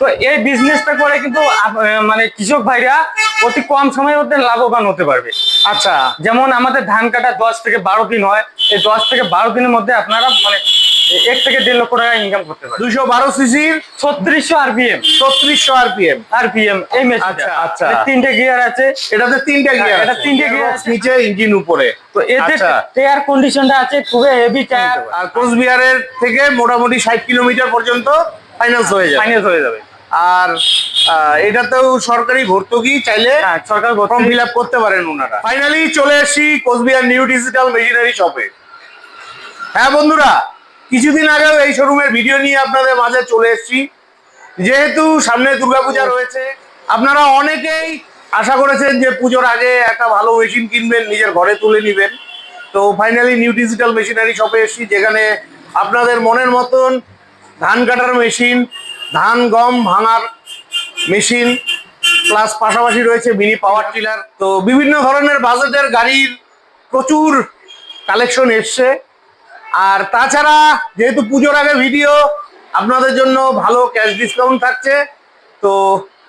তো এই বিজনেসটা করে কিন্তু মানে কৃষক ভাইরা অতি কম সময়ের মধ্যে লাভবান হতে পারবে। আচ্ছা। যেমন আমাদের ধান কাটা দশ থেকে বারো দিন হয় এই দশ থেকে বারো দিনের মধ্যে আপনারা মানে এক থেকে দেড় লক্ষ টাকা ইনকাম করতে পারবেন। দুইশো বারো সিসির ছত্রিশশো আরপিএম ছত্রিশশো আরপিএম আরপিএম এই মেশিনটা আচ্ছা, আচ্ছা। তিনটে গিয়ার আছে এটাতে তিনটে গিয়ার হ্যাঁ, এটা তিনটে গিয়ার নিচে ইঞ্জিন উপরে। তো এতে। টায়ার কন্ডিশনটা আছে খুবই হেভি টায়ার আর কোচবিহারের থেকে মোটামুটি ষাট কিলোমিটার পর্যন্ত ফাইন্যান্স হয়ে যাবে। ফাইনাল হয়ে যাবে। আর এটাতেও সরকারি ভর্তুকি চাইলে হ্যাঁ সরকার ফর্ম ফিল আপ করতে পারেন ওনারা। ফাইনালি চলে এসেছি কোচবিহার নিউ ডিজিটাল মেশিনারি শপে হ্যাঁ বন্ধুরা কিছুদিন আগেও এই শোরুমের ভিডিও নিয়ে আপনাদের মাঝে চলে এসেছি। যেহেতু সামনে দুর্গাপূজা রয়েছে আপনারা অনেকেই আশা করেছেন যে পুজোর আগে একটা ভালো মেশিন কিনবেন নিজের ঘরে তুলে নেবেন। তো ফাইনালি নিউ ডিজিটাল মেশিনারি শপে এসেছি যেখানে আপনাদের মনের মতন ধান কাটার মেশিন ধান, গম, ভাঙার মেশিন প্লাস পাশাপাশি রয়েছে মিনি পাওয়ার টিলার তো বিভিন্ন ধরনের বাজেটের গাড়ির প্রচুর কালেকশন এসছে। আর তাছাড়া যেহেতু পুজোর আগে ভিডিও আপনাদের জন্য ভালো ক্যাশ ডিসকাউন্ট থাকছে। তো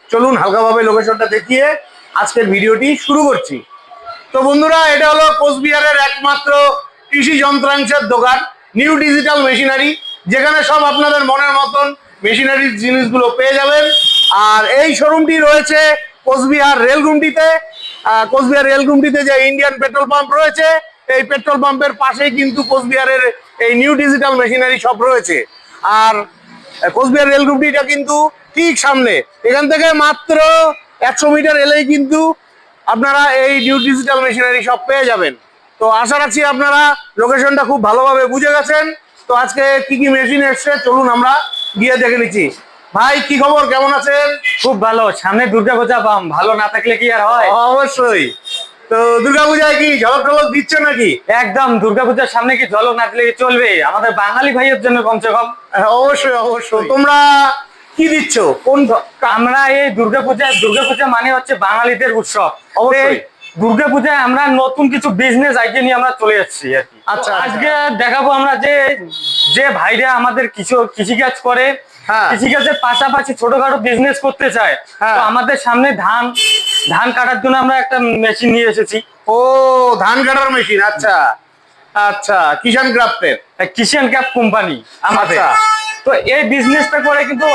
চলুন হালকাভাবে লোকেশনটা দেখিয়ে আজকের ভিডিওটি শুরু করছি। তো বন্ধুরা, এটা হলো কোচবিহারের একমাত্র কৃষি যন্ত্রাংশের দোকান নিউ ডিজিটাল মেশিনারি যেখানে সব আপনাদের মনের মতন মেশিনারির জিনিসগুলো পেয়ে যাবেন। আর এই শোরুমটি রয়েছে কোচবিহার রেলগুমটিতে। কোচবিহার রেলগুমটিতে যে ইন্ডিয়ান পেট্রোল পাম্প রয়েছে, এই পেট্রোল পাম্পের পাশেই কিন্তু কোচবিহারের এই নিউ ডিজিটাল মেশিনারি সব রয়েছে। আর কোচবিহার রেল গ্রুপটিটা কিন্তু ঠিক সামনে। এখান থেকে মাত্র একশো মিটার এলেই কিন্তু আপনারা এই নিউ ডিজিটাল মেশিনারি সব পেয়ে যাবেন। তো আশা রাখছি আপনারা লোকেশনটা খুব ভালোভাবে বুঝে গেছেন। তো আজকে কি কি মেশিন এসছে? চলুন আমরা গিয়ে দেখে নিচ্ছি। ভাই কি খবর? কেমন আছেন? খুব ভালো। সামনে দুর্গা পূজা পাম। ভালো না থাকলে কি আর হয়? অবশ্যই। তো দুর্গাপূজায় কি ঝলক টলক দিচ্ছে নাকি? একদম দুর্গা পূজার সামনে কি ঝলক না দিলে চলবে? আমাদের বাঙালি ভাইয়ের জন্য কমসে কম। হ্যাঁ, অবশ্যই অবশ্যই। তোমরা কি দিচ্ছ? কোন আমরা এই দুর্গা পূজা দুর্গা পূজা মানে হচ্ছে বাঙালিদের উৎসব। অবশ্যই। দুর্গা পূজায় আমরা নতুন কিছু বিজনেস আইডিয়া নিয়ে আমরা চলে যাচ্ছি আর কি। আচ্ছা, আচ্ছা। আজকে দেখাবো আমরা যে যে ভাইরা আমাদের কিছু কৃষিকাজ করে হ্যাঁ। কৃষিকাজের পাশাপাশি ছোটখাটো বিজনেস করতে চায় হ্যাঁ। তো আমাদের সামনে ধান ধান কাটার জন্য আমরা একটা মেশিন নিয়ে এসেছি। ও ধান কাটার মেশিন আচ্ছা। আচ্ছা কিষান ক্রাফটের কিষান ক্যাপ কোম্পানি আমাদের। আচ্ছা। তো এই বিজনেসটা করে কিন্তু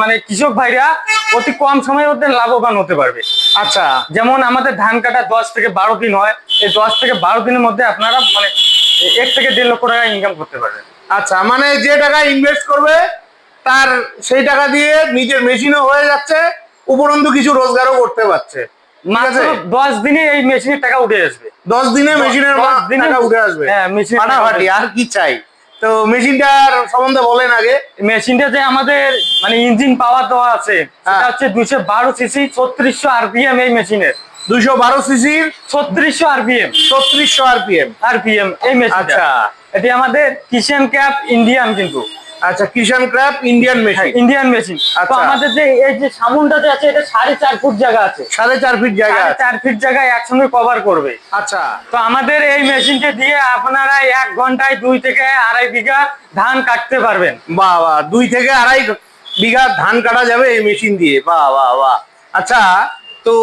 মানে কৃষক ভাইরা অতি কম সময়ের মধ্যে লাভবান হতে পারবে। আচ্ছা। যেমন আমাদের ধান কাটা দশ থেকে বারো দিন হয় এই দশ থেকে বারো দিনের মধ্যে আপনারা মানে এক থেকে দেড় লক্ষ টাকা ইনকাম করতে পারবেন। আচ্ছা মানে যে টাকা ইনভেস্ট করবে তার সেই টাকা দিয়ে নিজের মেশিনও হয়ে যাচ্ছে উপরন্তু কিছু রোজগারও করতে পারছে। মাত্র দশ দিনে এই মেশিনের টাকা উঠে আসবে। দশ দিনে মেশিনের টাকা উঠে আসবে। হ্যাঁ, মেশিনের টাকা ফাটাফাটি আর কি চাই? তো মেশিনটার সম্বন্ধে বলেন আগে। মেশিনটা যে আমাদের মানে ইঞ্জিন পাওয়ার দেওয়া আছে সেটা হ্যাঁ। হচ্ছে দুইশো বারো সিসি ছত্রিশশো আরপিএম এই মেশিনের দুইশো বারো সিসির ছত্রিশশো আরপিএম। ছত্রিশশো আরপিএম। আরপিএম এই মেশিনটা আচ্ছা। এটি আমাদের কিষান ক্যাপ ইন্ডিয়ান কিন্তু। আচ্ছা Kishan craft Indian machine Indian machine তো আচ্ছা। আমাদের যে এই যে সামুনটা যে আছে এটা সাড়ে চার ফুট জায়গা আছে। সাড়ে চার ফিট জায়গা চার ফিট জায়গায় একসঙ্গে কভার করবে। আচ্ছা। তো আমাদের এই মেশিনকে দিয়ে আপনারা এক ঘন্টায় দুই থেকে আড়াই বিঘা ধান কাটতে পারবেন। বাহ বাহ দুই থেকে আড়াই বিঘা ধান কাটা যাবে এই মেশিন দিয়ে। বাহ বাহ বাহ। আচ্ছা তো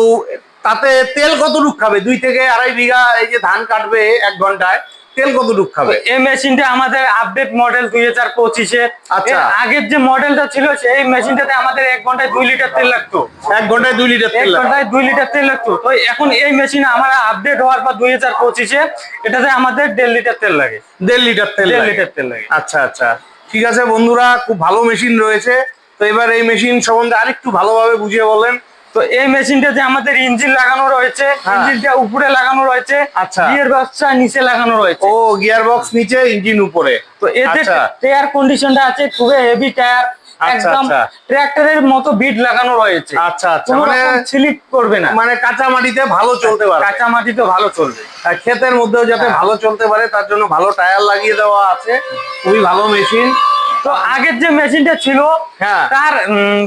তাতে তেল কতটুক খাবে? দুই থেকে আড়াই বিঘা এই যে ধান কাটবে এক ঘন্টায় তেল কতটুক খাবে? এই মেশিনটা আমাদের আপডেট মডেল দুই হাজার পঁচিশে। আচ্ছা। আগের যে মডেলটা ছিল সেই মেশিনটাতে আমাদের এক ঘন্টায় দুই লিটার তেল লাগতো। এক ঘন্টায় দুই লিটার এক ঘন্টায় দুই লিটার তেল লাগতো। তো এখন এই মেশিন আমার আপডেট হওয়ার পর দুই হাজার পঁচিশে এটাতে আমাদের দেড় লিটার তেল লাগে। দেড় লিটার তেল দেড় লিটার তেল লাগে। আচ্ছা আচ্ছা। ঠিক আছে বন্ধুরা খুব ভালো মেশিন রয়েছে। তো এবার এই মেশিন সম্বন্ধে আরেকটু ভালোভাবে বুঝিয়ে বলেন তো এই মেশিনটা যে আমাদের ইঞ্জিন লাগানো রয়েছে হ্যাঁ। ইঞ্জিনটা উপরে লাগানো রয়েছে আচ্ছা। গিয়ার বক্সটা নিচে লাগানো রয়েছে ও গিয়ার বক্স নিচে ইঞ্জিন উপরে তো এতে আচ্ছা। টায়ার কন্ডিশনটা আছে খুবই হেভি টায়ার আচ্ছা, একদম আচ্ছা। ট্রাক্টরের মতো বিট লাগানো রয়েছে আচ্ছা আচ্ছা মানে স্লিপ করবে না মানে কাঁচা মাটিতে ভালো চলতে পারে কাঁচা মাটি তো ভালো চলবে আর ক্ষেতের মধ্যেও যাতে হ্যাঁ। ভালো চলতে পারে তার জন্য ভালো টায়ার লাগিয়ে দেওয়া আছে খুবই ভালো মেশিন তো আগের যে মেশিনটা ছিল হ্যাঁ। তার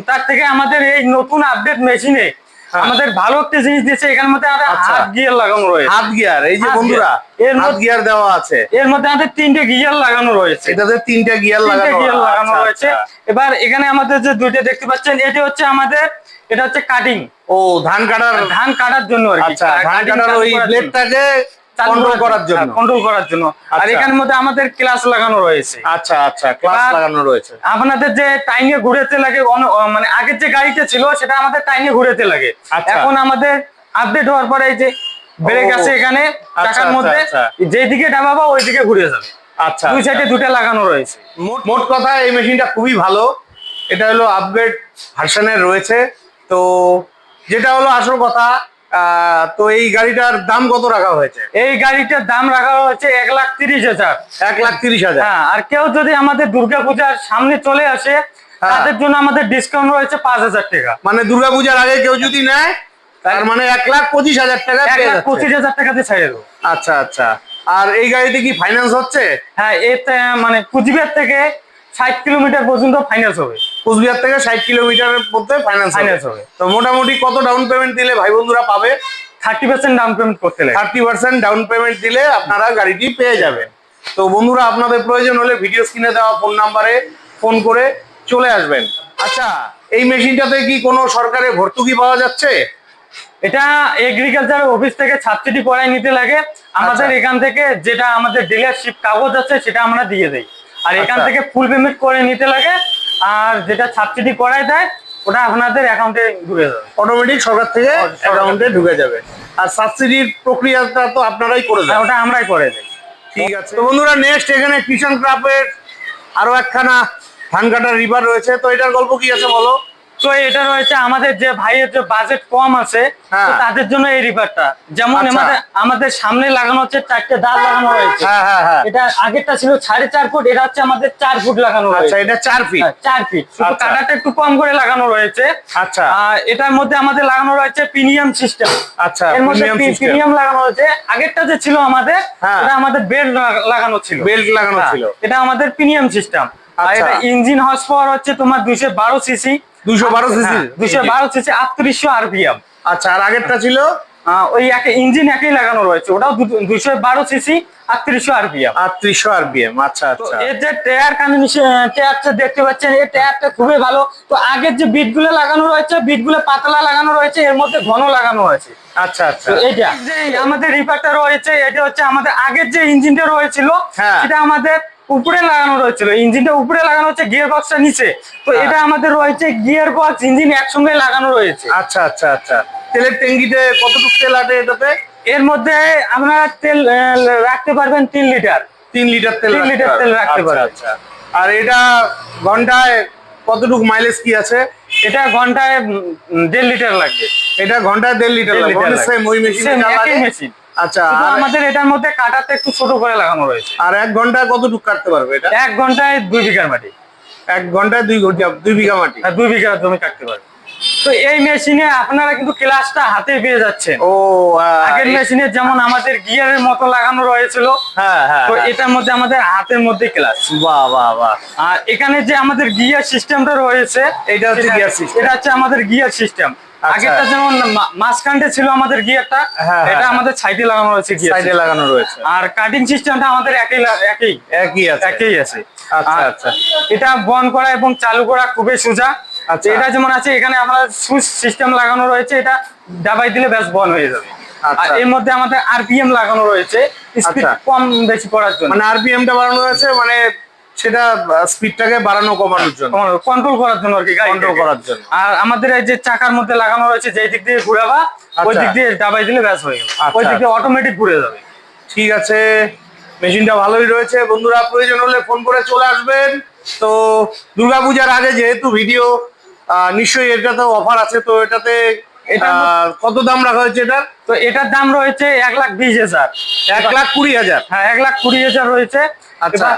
তার থেকে আমাদের এই নতুন আপডেট মেশিনে হ্যাঁ। আমাদের ভালো একটা জিনিস দিয়েছে এখানের মধ্যে আচ্ছা। হাত গিয়ার লাগানো রয়েছে। হাত গিয়ার এই যে বন্ধুরা এর হাত মধ্যে- গিয়ার দেওয়া আছে। এর মধ্যে আমাদের তিনটে গিয়ার লাগানো রয়েছে। এটাতে তিনটা গিয়ার লাগানো গিয়ার লাগানো আচ্ছা, রয়েছে। আচ্ছা। এবার এখানে আমাদের যে দুইটা দেখতে পাচ্ছেন এটি হচ্ছে আমাদের এটা হচ্ছে কাটিং ও ধান কাটার ধান কাটার জন্য আর কি। আচ্ছা ধান কাটার ওই ব্লেডটাকে কন্ট্রোল করার জন্য কন্ট্রোল করার জন্য আর আচ্ছা। এখানের মধ্যে আমাদের ক্লাস লাগানো রয়েছে আচ্ছা আচ্ছা ক্লাস লাগানো রয়েছে আপনাদের যে টাইমে ঘুরেতে লাগে অন- মানে আগের যে ছিল সেটা আমাদের টাইমে ঘুরেতে লাগে। এখন আমাদের আপডেট হওয়ার পরে এই যে ব্রেক ও। আছে এখানে চাকার মধ্যে। যেদিকে ডাবাবো ওই দিকে ঘুরে যাবে আচ্ছা দুই। সাইডে দুটো লাগানো রয়েছে মোট কথা এই মেশিনটা খুবই ভালো এটা হলো আপগ্রেড ভার্সনের রয়েছে তো যেটা হলো আসল কথা তো এই গাড়িটার দাম কত রাখা হয়েছে? এই গাড়িটার দাম রাখা হয়েছে এক লাখ তিরিশ হাজার। এক লাখ তিরিশ হাজার। হ্যাঁ আর কেউ যদি আমাদের দুর্গাপূজার সামনে চলে আসে হ্যাঁ। তাদের জন্য আমাদের ডিসকাউন্ট রয়েছে পাঁচ হাজার টাকা। মানে দুর্গাপূজার আগে কেউ যদি নেয় তার মানে এক লাখ পঁচিশ হাজার টাকা এক লাখ পঁচিশ হাজার টাকাতে ছেড়ে দেবো। আচ্ছা আচ্ছা। আর এই গাড়িতে কি ফাইন্যান্স হচ্ছে? হ্যাঁ এতে মানে কুচবিহার থেকে ষাট কিলোমিটার পর্যন্ত ফাইন্যান্স হবে। কুচবিহার থেকে ষাট কিলোমিটারের মধ্যে ফাইন্যান্স Finance হবে। তো মোটামুটি কত ডাউন পেমেন্ট দিলে ভাই বন্ধুরা পাবে? থার্টি পার্সেন্ট ডাউন পেমেন্ট করতে লাগে থার্টি পার্সেন্ট ডাউন পেমেন্ট দিলে আপনারা গাড়িটি পেয়ে যাবেন। তো বন্ধুরা আপনাদের প্রয়োজন হলে ভিডিও স্ক্রিনে দেওয়া ফোন নাম্বারে ফোন করে চলে আসবেন। আচ্ছা এই মেশিনটাতে কি কোনো সরকারের ভর্তুকি পাওয়া যাচ্ছে? এটা এগ্রিকালচার অফিস থেকে সাবসিডি করাই নিতে লাগে। আমাদের আচ্ছা। এখান থেকে যেটা আমাদের ডিলারশিপ কাগজ আছে সেটা আমরা দিয়ে দেই। আর এখান আচ্ছা। থেকে ফুল পেমেন্ট করে নিতে লাগে। আর যেটা সাবসিডি করাই দেয় ওটা আপনাদের অ্যাকাউন্টে ঢুকে যাবে। অটোমেটিক সরকার থেকে অ্যাকাউন্টে ঢুকে যাবে। আর সাবসিডির প্রক্রিয়াটা তো আপনারাই করে দেয় দেন ওটা আমরাই করে দেয় ঠিক আছে। তো বন্ধুরা নেক্সট এখানে কিষান ক্রাফের আরও একখানা ধান কাটার রিভার রয়েছে। তো এটার গল্প কি আছে বলো? তো এটা রয়েছে আমাদের যে ভাইয়ের যে বাজেট কম আছে হ্যাঁ। তাদের জন্য এই রিভারটা যেমন আচ্ছা। আমাদের সামনে লাগানো হচ্ছে চারটে দাঁত লাগানো রয়েছে। হ্যাঁ হ্যাঁ এটা আগেরটা ছিল সাড়ে চার ফুট এটা হচ্ছে আমাদের চার ফুট লাগানো আচ্ছা রয়েছে। এটা চার ফিট চার ফিট আচ্ছা। কাটাটা একটু কম করে লাগানো রয়েছে। আচ্ছা। এটার মধ্যে আমাদের লাগানো রয়েছে প্রিমিয়াম সিস্টেম আচ্ছা এর মধ্যে প্রিমিয়াম লাগানো রয়েছে আগেরটা যে ছিল আমাদের। এটা আমাদের বেল্ট লাগানো ছিল। বেল্ট লাগানো ছিল। এটা আমাদের প্রিমিয়াম সিস্টেম আর। এটা ইঞ্জিন হর্স পাওয়ার হচ্ছে তোমার দুইশো বারো সিসি 212 cc দুইশো বারো সিসি আটত্রিশশো আরপিএম। আচ্ছা আর আগেরটা ছিল? ওই এক ইঞ্জিন একই লাগানো রয়েছে ওটাও বারো সিসি আটত্রিশশো আরপিএম। আটত্রিশশো আরপিএম আচ্ছা আচ্ছা। এর যে টায়ার টায়ারটা দেখতে পাচ্ছেন এই টায়ারটা খুবই ভালো। তো আগের যে বিটগুলো লাগানো রয়েছে বিটগুলো পাতলা লাগানো রয়েছে এর মধ্যে ঘন লাগানো হয়েছে আচ্ছা আচ্ছা। এটা যে আমাদের রিপারটা রয়েছে এটা হচ্ছে আমাদের আগের যে ইঞ্জিনটা রয়েছিল হ্যাঁ। সেটা আমাদের উপরে লাগানো রয়েছিল ইঞ্জিনটা উপরে লাগানো হচ্ছে গিয়ার বক্সটা নিচে। তো হ্যাঁ। এটা আমাদের রয়েছে গিয়ার বক্স ইঞ্জিন একসঙ্গে লাগানো রয়েছে। আচ্ছা আচ্ছা আচ্ছা। তেলের ট্যাঙ্কিতে কতটুকু তেল আটে এটাতে? এর মধ্যে আপনারা তেল রাখতে পারবেন তিন লিটার। তিন লিটার তেল তিন লিটার তেল রাখতে আচ্ছা, পারবে। আচ্ছা। আর এটা ঘন্টায় কতটুকু মাইলেজ কি আছে? এটা ঘন্টায় দেড় লিটার লাগবে এটা ঘন্টায় দেড় লিটার লাগবে সেম ওই মেশিন মেশিন আচ্ছা আর- আমাদের এটার মধ্যে কাটাতে একটু ছোট করে লাগানো রয়েছে। আর এক ঘন্টায় কতটুকু কাটতে পারবে এটা? এক ঘন্টায় দুই বিঘার মাটি। এক ঘন্টায় দুই ঘণ্টা দুই বিঘা মাটি? দুই বিঘা জমি কাটতে পারবে। তো এই মেশিনে আপনারা কিন্তু ক্লাসটা হাতে পেয়ে যাচ্ছেন। ও আগের মেশিনে যেমন আমাদের গিয়ারের মতো লাগানো রয়েছিল হ্যাঁ হ্যাঁ তো হ্যাঁ। এটার মধ্যে আমাদের হাতের মধ্যে ক্লাস। বাহ বাহ বাহ। আর এখানে যে আমাদের গিয়ার সিস্টেমটা রয়েছে এটা হচ্ছে গিয়ার সিস্টেম। এটা হচ্ছে আমাদের গিয়ার সিস্টেম। আগেরটা যেমন মাঝখানটা ছিল আমাদের গিয়ারটা হ্যাঁ, এটা হ্যাঁ। আমাদের সাইডে লাগানো রয়েছে গিয়ার সাইডে লাগানো রয়েছে আর কাটিং সিস্টেমটা আমাদের একই একই একই আছে একই আছে আচ্ছা, আচ্ছা। এটা বন করা এবং চালু করা খুবই সোজা আচ্ছা। এটা যেমন আছে এখানে আমরা সুইচ সিস্টেম লাগানো রয়েছে এটা দাবাই দিলে ব্যাস বন হয়ে যাবে আর আচ্ছা। এর মধ্যে আমাদের আরপিএম লাগানো রয়েছে স্পিড আচ্ছা। কম বেশি করার জন্য মানে আরপিএম টা বাড়ানো হয়েছে মানে সেটা স্পিডটাকে বাড়ানো কমানোর জন্য কন্ট্রোল করার জন্য আর কি। Control করার জন্য। আর আমাদের এই যে চাকার মধ্যে লাগানো রয়েছে যে দিক দিয়ে ঘুরাবা ওই আচ্ছা। দিক দিয়ে দাবাই দিলে ব্যাস হয়ে গেল আচ্ছা। ওই দিক দিয়ে অটোমেটিক ঘুরে যাবে ঠিক আছে মেশিনটা ভালোই রয়েছে বন্ধুরা প্রয়োজন হলে ফোন করে চলে আসবেন তো দুর্গাপূজার আগে যেহেতু ভিডিও নিশ্চয়ই এটাতে অফার আছে তো এটাতে এটা- কত দাম রাখা হয়েছে এটার তো এটার দাম রয়েছে এক লাখ বিশ হাজার এক লাখ কুড়ি হাজার হ্যাঁ এক লাখ কুড়ি হাজার রয়েছে আচ্ছা।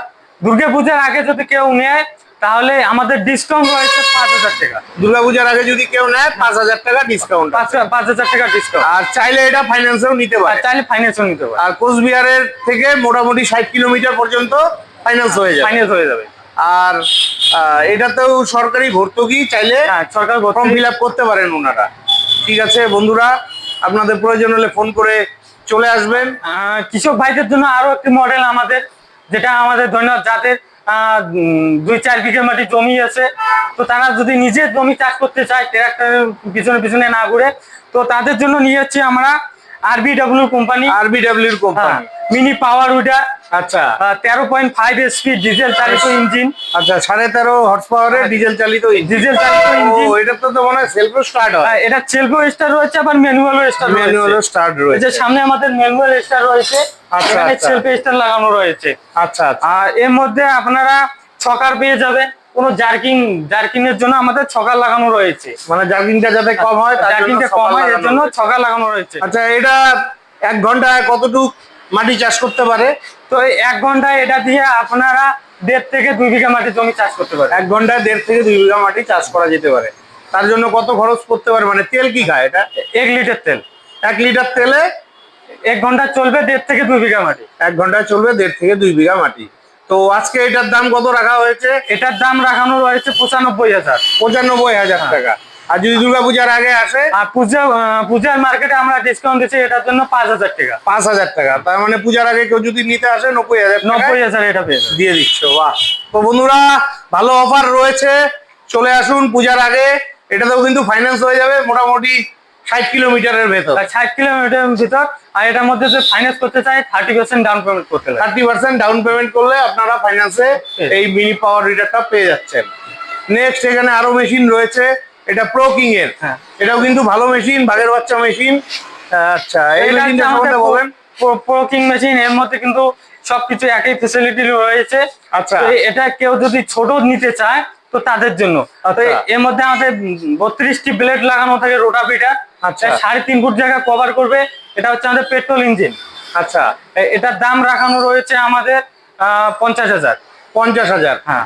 এবার দুর্গা পূজার আগে যদি কেউ নেয় তাহলে আমাদের ডিসকাউন্ট রয়েছে পাঁচ হাজার টাকা। দুর্গাপূজার আগে যদি কেউ নেয় পাঁচ হাজার টাকা ডিসকাউন্ট পাঁচ পাঁচ হাজার টাকা ডিসকাউন্ট আর চাইলে এটা ফাইন্যান্সেও নিতে পারে। চাইলে ফাইন্যান্সও নিতে পারে। আর কোচবিহারের থেকে মোটামুটি ষাট কিলোমিটার পর্যন্ত ফাইন্যান্স হয়ে যাবে। ফাইন্যান্স হয়ে যাবে। আর এটাতেও সরকারি ভর্তুকি চাইলে সরকার ফর্ম ফিল আপ করতে পারেন ওনারা। ঠিক আছে বন্ধুরা আপনাদের প্রয়োজন হলে ফোন করে চলে আসবেন। কৃষক ভাইদের জন্য আরও একটি মডেল আমাদের। যেটা আমাদের ধন্যবাদ যাদের দুই চার বিঘে মাটি জমি আছে তো তারা যদি নিজে জমি চাষ করতে চায় ট্রাক্টরের পিছনে পিছনে না ঘুরে তো তাদের জন্য নিয়ে যাচ্ছি আমরা আরবিডব্লিউ কোম্পানি আরবিডব্লিউর কোম্পানি মিনি পাওয়ার উইডার আচ্ছা। তেরো পয়েন্ট ফাইভ এসপি ডিজেল চালিত ইঞ্জিন আচ্ছা সাড়ে তেরো হর্স পাওয়ারের ডিজেল চালিত ডিজেল চালিত ইঞ্জিন এটা তো মনে হয় সেলফ স্টার্ট হয়। এটা সেলফো স্টার রয়েছে আবার ম্যানুয়ালও স্টার ম্যানুয়াল রয়েছে। স্টার্ট রয়েছে যে সামনে আমাদের ম্যানুয়াল স্টার রয়েছে আচ্ছা, এখানে আচ্ছা। সেলফ স্টার লাগানো রয়েছে। আচ্ছা আচ্ছা। আর এর মধ্যে আপনারা ছকার পেয়ে যাবেন। কোনো জার্কিং জার্কিংয়ের জন্য আমাদের ছকার লাগানো রয়েছে। মানে জার্কিংটা যাতে কম হয় জার্কিংটা কম হয় এর জন্য। ছকা লাগানো রয়েছে। আচ্ছা এটা এক ঘন্টায় কতটুক মাটি চাষ করতে পারে। তো এক ঘন্টায় এটা দিয়ে আপনারা দেড় থেকে দুই বিঘা মাটি জমি চাষ করতে পারে। এক ঘন্টায় দেড় থেকে দুই বিঘা মাটি চাষ করা যেতে পারে। তার জন্য কত খরচ করতে পারে? মানে তেল কি খায় এটা? এক লিটার তেল। এক লিটার তেলে এক ঘণ্টা চলবে দেড় থেকে দুই বিঘা মাটি। এক ঘন্টায় চলবে দেড় থেকে দুই বিঘা মাটি। তো আজকে এটার দাম কত রাখা হয়েছে? এটার দাম রাখানো রয়েছে পঁচানব্বই হাজার। পঁচানব্বই হাজার টাকা। আর যদি দুর্গাপূজার আগে আসে? আর পূজা পূজার মার্কেটে আমরা ডিসকাউন্ট দিচ্ছি এটার জন্য পাঁচ হাজার টাকা। পাঁচ হাজার টাকা। তার মানে পূজার আগে কেউ যদি নিতে আসে নব্বই হাজার নব্বই হাজার এটা দিয়ে দিচ্ছ। বাহ। তো বন্ধুরা ভালো অফার রয়েছে। চলে আসুন পূজার আগে। এটাতেও কিন্তু ফাইন্যান্স হয়ে যাবে মোটামুটি ষাট কিলোমিটারের ভেতর। ষাট কিলোমিটার ভিতর আর এটার মধ্যে যে ফাইন্যান্স করতে চাই থার্টি পার্সেন্ট ডাউন পেমেন্ট করতে থার্টি পার্সেন্ট ডাউন পেমেন্ট করলে আপনারা ফাইন্যান্সে এই মিনি পাওয়ার রিডারটা পেয়ে যাচ্ছেন। নেক্সট এখানে আরও মেশিন রয়েছে। এটা প্রো কিং এর। হ্যাঁ। এটাও কিন্তু ভালো মেশিন বাঘের বাচ্চা মেশিন আচ্ছা এই মেশিনটা আমাদের সম্বন্ধে বলেন। প্রোকিং মেশিন এর মধ্যে কিন্তু সবকিছু একই ফেসিলিটি রয়েছে। আচ্ছা। এটা কেউ যদি ছোট নিতে চায় তো তাদের জন্য। আচ্ছা। এর মধ্যে আমাদের বত্রিশটি ব্লেড লাগানো থাকে রোটাভিটার আচ্ছা। সাড়ে তিন ফুট জায়গা কভার করবে। এটা হচ্ছে আমাদের পেট্রোল ইঞ্জিন আচ্ছা। এটার দাম রাখানো রয়েছে আমাদের পঞ্চাশ হাজার। পঞ্চাশ হাজার। হ্যাঁ।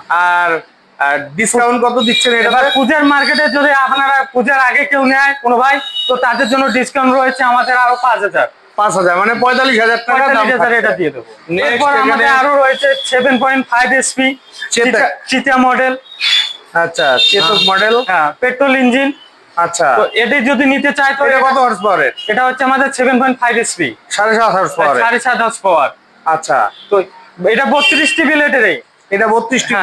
আর ডিসকাউন্ট কত দিচ্ছেন এটা পূজার মার্কেটে যদি আপনারা পূজার আগে কেউ নেয় কোনো ভাই তো তাদের জন্য ডিসকাউন্ট রয়েছে আমাদের আরও পাঁচ হাজার। পাঁচ হাজার মানে পঁয়তাল্লিশ হাজার টাকা এটা দিয়ে দেবো। এরপর আমাদের আরও রয়েছে seven point five HP cheetah model আচ্ছা চেতক মডেল হ্যাঁ পেট্রোল ইঞ্জিন আচ্ছা। তো এটি যদি নিতে চায় তো এটা এটা কত হর্স পাওয়ারের এটা হচ্ছে আমাদের সেভেন পয়েন্ট ফাইভ এসপি সাড়ে সাত হর্স সাড়ে সাত পাওয়ার আচ্ছা। তো এটা বত্রিশটি এটা বত্রিশটি।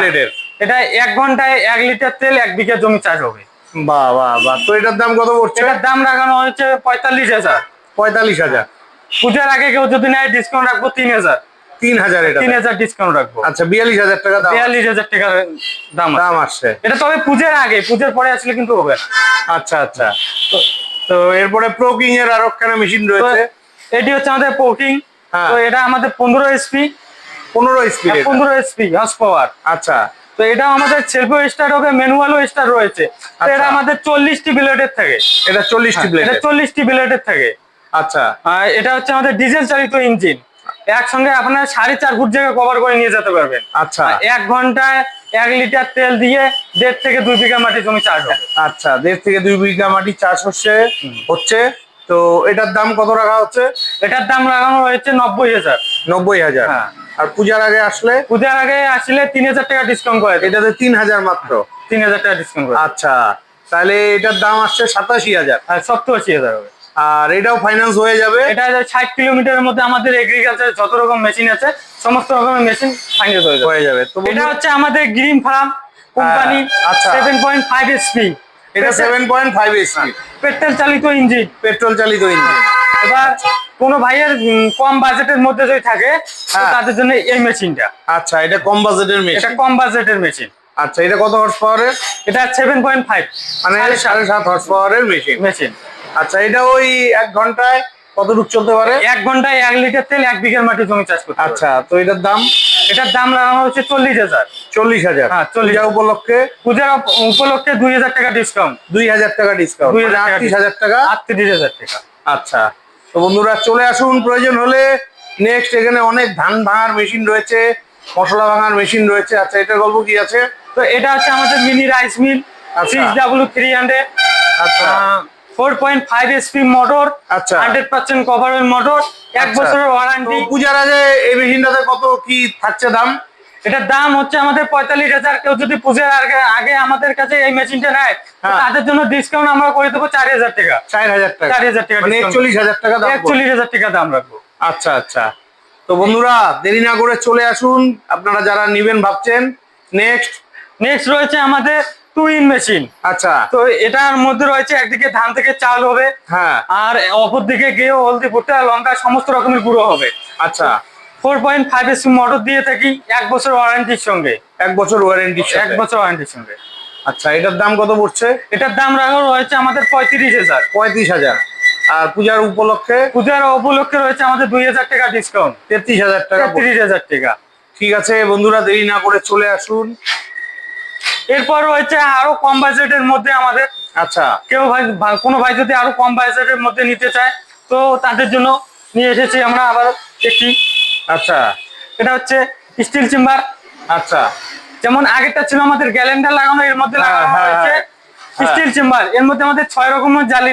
এটা এক ঘন্টায় এক লিটার তেল এক বিঘা জমি চাষ হবে। বাহ বাহ বাহ তো এটার দাম কত পড়ছে? এটার দাম রাখানো হয়েছে পঁয়তাল্লিশ হাজার। পঁয়তাল্লিশ হাজার। পূজার আগে কেউ যদি নেয় ডিসকাউন্ট রাখব তিন হাজার। তিন হাজার তিন হাজার ডিসকাউন্ট রাখব। আচ্ছা বিয়াল্লিশ হাজার টাকা বিয়াল্লিশ হাজার টাকার দাম দাম আসছে। এটা তবে পূজার আগে পূজার পরে আসলে কিন্তু হবে। আচ্ছা আচ্ছা। তো এরপরে প্রো কিং এর আর একখানা মেশিন রয়েছে। এটি হচ্ছে আমাদের পোকিং হ্যাঁ। তো এটা আমাদের পনেরো এসপি পনেরো স্পিড পনেরো এসপি হর্স পাওয়ার আচ্ছা। তো এটা আমাদের সেলফো স্টার হবে ম্যানুয়ালও স্টার রয়েছে। এটা আচ্ছা। আমাদের চল্লিশটি ব্লেডের থাকে। এটা চল্লিশটি এটা প্লেট চল্লিশটি ব্লেডের থাকে। আচ্ছা। এটা হচ্ছে আমাদের ডিজেল চালিত ইঞ্জিন একসঙ্গে আপনার সাড়ে চার ফুট জায়গা কভার করে নিয়ে যেতে পারবেন। আচ্ছা। এক ঘন্টায় এক লিটার তেল দিয়ে দেড় থেকে দুই বিঘা মাটি জমি চাষ হবে। আচ্ছা দেড় থেকে দুই বিঘা মাটি চাষ হচ্ছে হচ্ছে। তো এটার দাম কত রাখা হচ্ছে? এটার দাম লাগানো হয়েছে নব্বই হাজার। নব্বই হাজার। হ্যাঁ। আর পূজার আগে আসলে? পূজার আগে আসলে তিন হাজার টাকা ডিসকাউন্ট করে এটাতে তিন হাজার মাত্র? তিন হাজার টাকা ডিসকাউন্ট করে আচ্ছা তাহলে এটার দাম আসছে সাতাশি হাজার। সত্তর আশি হাজার হবে। আর এটাও ফাইন্যান্স হয়ে যাবে? এটা ষাট কিলোমিটারের মধ্যে আমাদের এগ্রিকালচার যত রকম মেশিন আছে সমস্ত রকমের মেশিন ফাইনাল হয়ে যাবে। হয়ে যাবে। তো এটা হচ্ছে আমাদের green farm company. Seven point five HP এটা seven point five HP petrol চালিত ইঞ্জিন পেট্রোল চালিত ইঞ্জিন এবার কোনো ভাইয়ের কম বাজেটের মধ্যে যদি থাকে হ্যাঁ। তাদের জন্য এই মেশিনটা। আচ্ছা এটা কম বাজেটের মেশিন? এটা কম বাজেটের মেশিন। আচ্ছা এটা কত হর্স পাওয়ারের এটা সেভেন পয়েন্ট ফাইভ মানে সাড়ে সাত। হর্স পাওয়ারের মেশিন। মেশিন। আচ্ছা এটা ওই এক ঘন্টায় কতটুক চলতে পারে? এক ঘন্টায় এক লিটার তেল এক বিঘার মাটি জমি চাষ করতে আচ্ছা তো এটার দাম? এটার দাম লাগানো হচ্ছে চল্লিশ হাজার। চল্লিশ হাজার। হ্যাঁ, 40,000 পূজা উপলক্ষে? পূজার উপলক্ষে দুই হাজার টাকা ডিসকাউন্ট দুই হাজার টাকা ডিসকাউন্ট দুই হাজার টাকা আটত্রিশ হাজার টাকা? আটত্রিশ হাজার টাকা। আচ্ছা। বন্ধুরা চলে আসুন প্রয়োজন হলে নেক্সট এখানে অনেক ধান ভাঙার মেশিন রয়েছে মশলা ভাঙার মেশিন রয়েছে আচ্ছা এটার গল্প কি আছে তো এটা হচ্ছে আমাদের মিনি রাইস মিল আচ্ছা। সিক্স ডাব্লু থ্রি হান্ড্রেড আচ্ছা four point five HP motor আচ্ছা। হান্ড্রেড পার্সেন্ট কভারের মোটর এক আচ্ছা। বছরের ওয়ারান্টি পূজার আগে এই মেশিনটাতে কত কি থাকছে দাম এটার দাম হচ্ছে আমাদের পঁয়তাল্লিশ হাজার। কেউ যদি পুজোর আগে আমাদের কাছে এই মেশিনটা নেয় হ্যাঁ। তাদের জন্য ডিসকাউন্ট আমরা করে দেবো চার হাজার টাকা। চার হাজার টাকা। চার হাজার টাকা মানে একচল্লিশ হাজার টাকা দাম একচল্লিশ হাজার টাকা দাম রাখব। আচ্ছা আচ্ছা। তো বন্ধুরা দেরি না করে চলে আসুন। আপনারা যারা নিবেন ভাবছেন নেক্সট নেক্সট রয়েছে আমাদের টু ইন মেশিন আচ্ছা। তো এটার মধ্যে রয়েছে একদিকে ধান থেকে চাল হবে হ্যাঁ। আর অপর দিকে গিয়ে হলদি ভুট্টা লঙ্কা সমস্ত রকমের গুঁড়ো হবে। আচ্ছা। Four point five S motor দিয়ে থাকি এক বছর ওয়ারেন্টির সঙ্গে। এক বছর ওয়ারেন্টি এক বছর ওয়ারেন্টির সঙ্গে। আচ্ছা এটার দাম কত পড়ছে? এটার দাম রাখা রয়েছে আমাদের পঁয়ত্রিশ হাজার। পঁয়ত্রিশ হাজার। আর পূজার উপলক্ষে? পূজার উপলক্ষে রয়েছে আমাদের দুই হাজার টাকা ডিসকাউন্ট তেত্রিশ হাজার টাকা তেত্রিশ হাজার টাকা। ঠিক আছে বন্ধুরা দেরি না করে চলে আসুন। এরপর রয়েছে আরও কম বাজেটের মধ্যে আমাদের। আচ্ছা। কেউ ভাই কোনো ভাই যদি আরও কম বাজেটের মধ্যে নিতে চায় তো তাদের জন্য নিয়ে এসেছি আমরা আবার একটি আচ্ছা এটা হচ্ছে স্টিল চেম্বার। আচ্ছা যেমন আগেরটা ছিল আমাদের গ্যালেন্ডার লাগানো এর মধ্যে হ্যাঁ, লাগানো হ্যাঁ, হয়েছে হ্যাঁ। Steel chamber. এর মধ্যে আমাদের ছয় রকমের জালি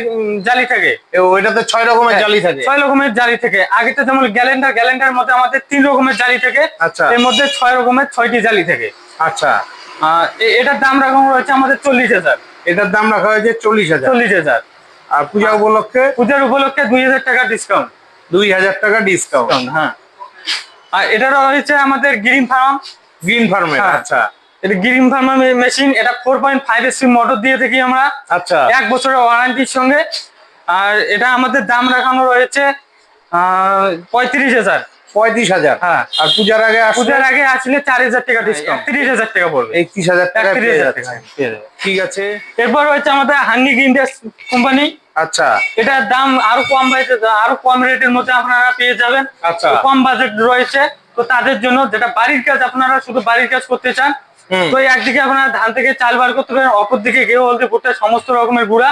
জালি থাকে। ওইটাতে ছয় রকমের জালি থাকে। ছয় রকমের জালি থাকে। আগেরটা যেমন গ্যালেন্ডার গ্যালেন্ডার মধ্যে আমাদের তিন রকমের জালি থাকে। আচ্ছা। এর মধ্যে ছয় রকমের ছয়টি জালি থাকে। আচ্ছা। এটার দাম রাখানো হয়েছে আমাদের চল্লিশ হাজার। এটার দাম রাখা হয়েছে চল্লিশ হাজার। চল্লিশ হাজার। আর পূজা উপলক্ষে? পূজার উপলক্ষে দুই হাজার টাকা ডিসকাউন্ট দুই হাজার টাকা ডিসকাউন্ট হ্যাঁ। আর এটা রয়েছে আমাদের গ্রিন ফার্ম। গ্রিন ফার্মের হ্যাঁ। আচ্ছা। এটা গ্রিন ফার্মার মেশিন এটা four point five AC motor দিয়ে থাকি আমরা। আচ্ছা। এক বছরের ওয়ারেন্টির সঙ্গে। আর এটা আমাদের দাম রাখানো রয়েছে পঁয়ত্রিশ হাজার। পঁয়ত্রিশ হাজার। হ্যাঁ। আর পূজার আগে পূজার আগে আসলে চার হাজার টাকা ডিসকাউন্ট তিরিশ হাজার টাকা পড়বে। একত্রিশ হাজার টাকা। যাবে। ঠিক আছে। এরপর রয়েছে আমাদের হান্নিক ইন্ডিয়াস কোম্পানি আচ্ছা। এটার দাম আরও কম আরও কম রেটের মধ্যে আপনারা পেয়ে যাবেন। আচ্ছা। কম বাজেট রয়েছে। তো তাদের জন্য যেটা বাড়ির কাজ আপনারা শুধু বাড়ির কাজ করতে চান। তো একদিকে আপনারা ধান থেকে চাল বার করতে পারেন অপর দিকে গেও হলদি ভুট্টা সমস্ত রকমের গুঁড়া।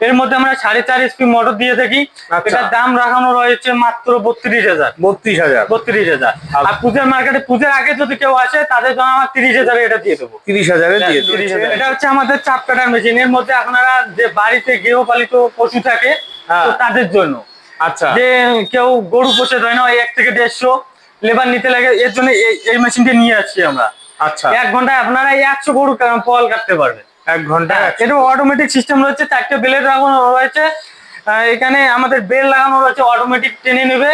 এর মধ্যে আমরা সাড়ে চার এসপি মোটর দিয়ে থাকি। আচ্ছা। এটার দাম রাখানো রয়েছে মাত্র বত্রিশ হাজার। বত্রিশ হাজার। বত্রিশ হাজার। আর পূজার মার্কেটে পূজার আগে যদি কেউ আসে তাদের জন্য আমার তিরিশ হাজার এটা দিয়ে দেবো। তিরিশ হাজারে দিয়ে 30,000 দিয়েছে। এটা হচ্ছে আমাদের চাপ কাটার মেশিন এর মধ্যে আপনারা যে বাড়িতে গৃহপালিত পশু থাকে হ্যাঁ। তাদের জন্য। আচ্ছা। যে কেউ গরু পোষে ধরে না এক থেকে দেড়শো। লেবার নিতে লাগে এর জন্য এই- মেশিনটা নিয়ে আসছি আমরা। আচ্ছা। এক ঘন্টায় আপনারা এই একশো গরু পল কাটতে পারবেন। এক ঘণ্টা এটা অটোমেটিক সিস্টেম রয়েছে চারটে বেলের লাগানো রয়েছে। এখানে আমাদের বেল লাগানো রয়েছে অটোমেটিক টেনে নেবে।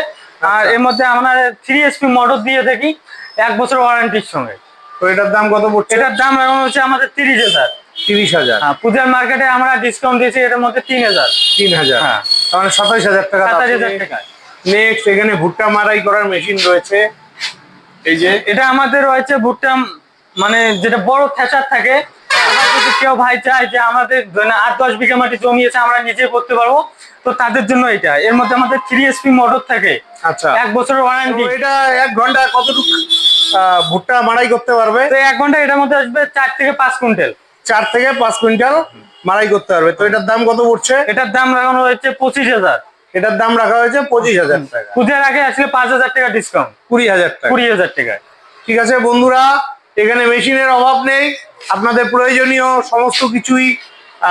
আর আচ্ছা। এর মধ্যে আমরা থ্রি এসপি মোটর দিয়ে থাকি এক বছর ওয়ারেন্টির সঙ্গে। তো এটার দাম কত পড়ছে? এটার দাম লাগানো হচ্ছে আমাদের তিরিশ হাজার। তিরিশ হাজার। হ্যাঁ, পূজার মার্কেটে আমরা ডিসকাউন্ট দিয়েছি এটার মধ্যে তিন হাজার। তিন হাজার। হ্যাঁ। তাহলে সাতাশ হাজার টাকা সাতাশ হাজার টাকা নেক্সট এখানে ভুট্টা মারাই করার মেশিন রয়েছে। এই যে এটা আমাদের রয়েছে ভুট্টা মানে যেটা বড় থেসার থাকে কেউ ভাই চায় যে আমাদের আট দশ বিঘা মাটি জমি আছে আমরা নিজে করতে পারব। তো তাদের জন্য এটা। এর মধ্যে আমাদের থ্রি এসপি মোটর থাকে। আচ্ছা। এক বছরের ওয়ারেন্টি এটা এক ঘণ্টা কতটুকু ভুট্টা মারাই করতে পারবে? তো এক ঘণ্টা এটার মধ্যে আসবে চার থেকে পাঁচ কুইন্টাল। চার থেকে পাঁচ কুইন্টাল মারাই করতে পারবে। তো এটার দাম কত পড়ছে? এটার দাম লাগানো হয়েছে পঁচিশ হাজার। এটার দাম রাখা হয়েছে পঁচিশ হাজার টাকা। পূজার আগে আসলে পাঁচ হাজার টাকা ডিসকাউন্ট কুড়ি হাজার টাকা। কুড়ি হাজার টাকায়। ঠিক আছে বন্ধুরা এখানে মেশিনের অভাব নেই। আপনাদের প্রয়োজনীয় সমস্ত কিছুই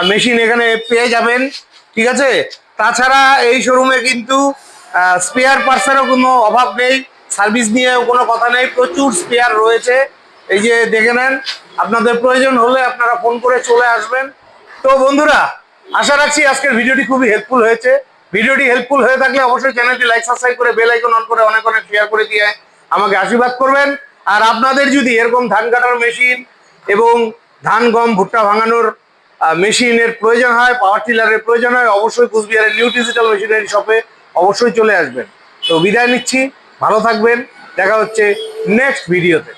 মেশিন এখানে পেয়ে যাবেন, ঠিক আছে? তাছাড়া এই শোরুমে কিন্তু স্পেয়ার পার্টসেরও কোনো অভাব নেই সার্ভিস নিয়েও কোনো কথা নেই, প্রচুর স্পেয়ার রয়েছে। এই যে দেখে নেন, আপনাদের প্রয়োজন হলে আপনারা ফোন করে চলে আসবেন। তো বন্ধুরা, আশা রাখছি আজকের ভিডিওটি খুবই হেল্পফুল হয়েছে। ভিডিওটি হেল্পফুল হয়ে থাকলে অবশ্যই চ্যানেলটি লাইক সাবস্ক্রাইব করে বেল আইকন অন করে অনেক অনেক শেয়ার করে দিয়ে আমাকে আশীর্বাদ করবেন। আর আপনাদের যদি এরকম ধান কাটার মেশিন এবং ধান, গম, ভুট্টা ভাঙানোর মেশিনের প্রয়োজন হয় পাওয়ার টিলারের প্রয়োজন হয়, অবশ্যই কুচবিহারের নিউ ডিজিটাল মেশিনারি শপে অবশ্যই চলে আসবেন। তো বিদায় নিচ্ছি, ভালো থাকবেন, দেখা হচ্ছে নেক্সট ভিডিওতে